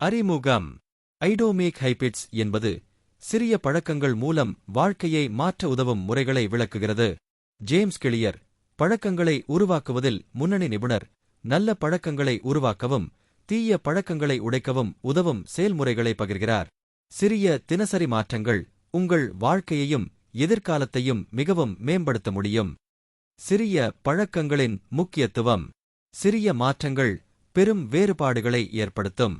அறிமுகம். ஐடோமேக் ஹைபிட்ஸ் என்பது சிறிய பழக்கங்கள் மூலம் வாழ்க்கையை மாற்ற உதவும் முறைகளை விளக்குகிறது. ஜேம்ஸ் கிளியர் பழக்கங்களை உருவாக்குவதில் முன்னணி நிபுணர் நல்ல பழக்கங்களை உருவாக்கவும் தீய பழக்கங்களை உடைக்கவும் உதவும் செயல்முறைகளை பகிர்கிறார். சிறிய தினசரி மாற்றங்கள் உங்கள் வாழ்க்கையையும் எதிர்காலத்தையும் மிகவும் மேம்படுத்த முடியும். சிறிய பழக்கங்களின் முக்கியத்துவம் சிறிய மாற்றங்கள் பெரும் வேறுபாடுகளை ஏற்படுத்தும்.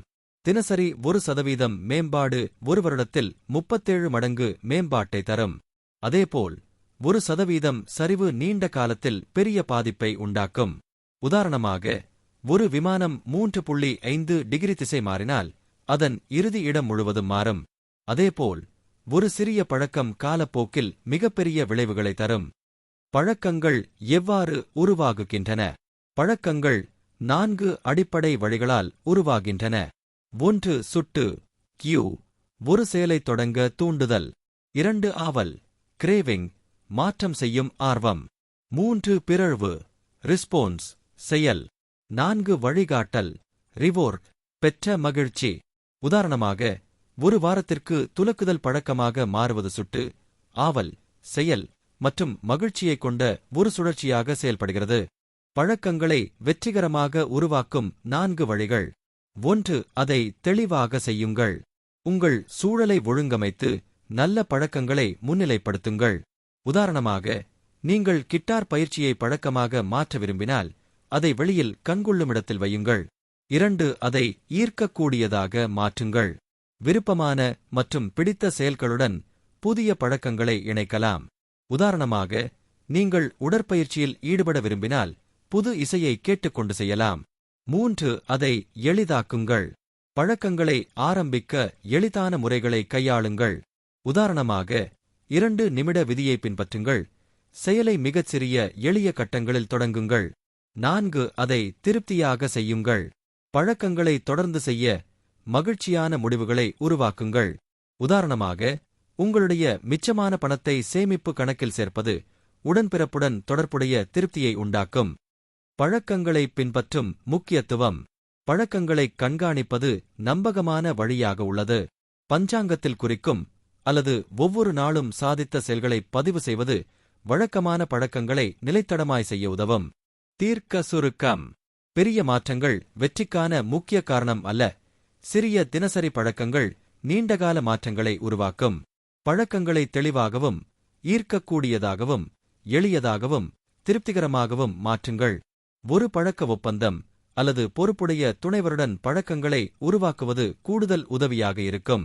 தினசரி ஒரு சதவீதம் மேம்பாடு ஒரு வருடத்தில் முப்பத்தேழு மடங்கு மேம்பாட்டை தரும். அதேபோல் ஒரு சதவீதம் சரிவு நீண்ட காலத்தில் பெரிய பாதிப்பை உண்டாக்கும். உதாரணமாக ஒரு விமானம் மூன்று புள்ளி ஐந்து டிகிரி திசை மாறினால் அதன் இறுதி இடம் முழுவதும் மாறும். அதேபோல் ஒரு சிறிய பழக்கம் காலப்போக்கில் மிகப்பெரிய விளைவுகளை தரும். பழக்கங்கள் எவ்வாறு உருவாகுகின்றன? பழக்கங்கள் நான்கு அடிப்படை வழிகளால் உருவாகின்றன. ஒன்று சுட்டு கியூ ஒரு செயலைத் தொடங்க தூண்டுதல். இரண்டு ஆவல் கிரேவிங் மாற்றம் செய்யும் ஆர்வம். மூன்று பிறழ்வு ரிஸ்போன்ஸ் செயல். நான்கு வழிகாட்டல் ரிவோர்ட் பெற்ற மகிழ்ச்சி. உதாரணமாக ஒரு வாரத்திற்கு துலக்குதல் பழக்கமாக மாறுவது சுட்டு ஆவல் செயல் மற்றும் மகிழ்ச்சியைக் கொண்ட ஒரு சுழற்சியாக செயல்படுகிறது. பழக்கங்களை வெற்றிகரமாக உருவாக்கும் நான்கு வழிகள். ஒன்று அதை தெளிவாக செய்யுங்கள். உங்கள் சூழலை ஒழுங்கமைத்து நல்ல பழக்கங்களை முன்னிலைப்படுத்துங்கள். உதாரணமாக நீங்கள் கிட்டார் பயிற்சியை பழக்கமாக மாற்ற விரும்பினால் அதை வெளியில் கண்கொள்ளும் இடத்தில் வையுங்கள். இரண்டு அதை ஈர்க்கக்கூடியதாக மாற்றுங்கள். விருப்பமான மற்றும் பிடித்த செயல்களுடன் புதிய பழக்கங்களை இணைக்கலாம். உதாரணமாக நீங்கள் உடற்பயிற்சியில் ஈடுபட விரும்பினால் புது இசையை கேட்டுக்கொண்டு செய்யலாம். மூன்று அதை எளிதாக்குங்கள். பழக்கங்களை ஆரம்பிக்க எளிதான முறைகளை கையாளுங்கள். உதாரணமாக இரண்டு நிமிட விதியை பின்பற்றுங்கள். செயலை மிகச்சிறிய எளிய கட்டங்களில் தொடங்குங்கள். நான்கு அதை திருப்தியாக செய்யுங்கள். பழக்கங்களை தொடர்ந்து செய்ய மகிழ்ச்சியான முடிவுகளை உருவாக்குங்கள். உதாரணமாக உங்களுடைய மிச்சமான பணத்தை சேமிப்பு கணக்கில் சேர்ப்பது உடன்பிறப்புடன் தொடர்புடைய திருப்தியை உண்டாக்கும். பழக்கங்களை பின்பற்றும் முக்கியத்துவம். பழக்கங்களை கண்காணிப்பது நம்பகமான வழியாக உள்ளது. பஞ்சாங்கத்தில் குறிக்கும் அல்லது ஒவ்வொரு நாளும் சாதித்த செயல்களை பதிவு செய்வது வழக்கமான பழக்கங்களை நிலைத்தடமாய் செய்ய உதவும். தீர்க்க சுருக்கம். பெரிய மாற்றங்கள் வெற்றிக்கான முக்கிய காரணம் அல்ல. சிறிய தினசரி பழக்கங்கள் நீண்டகால மாற்றங்களை உருவாக்கும். பழக்கங்களை தெளிவாகவும் ஈர்க்கக்கூடியதாகவும் எளியதாகவும் திருப்திகரமாகவும் மாற்றுங்கள். ஒரு பழக்க ஒப்பந்தம் அல்லது பொறுப்புடைய துணைவருடன் பழக்கங்களை உருவாக்குவது கூடுதல் உதவியாக இருக்கும்.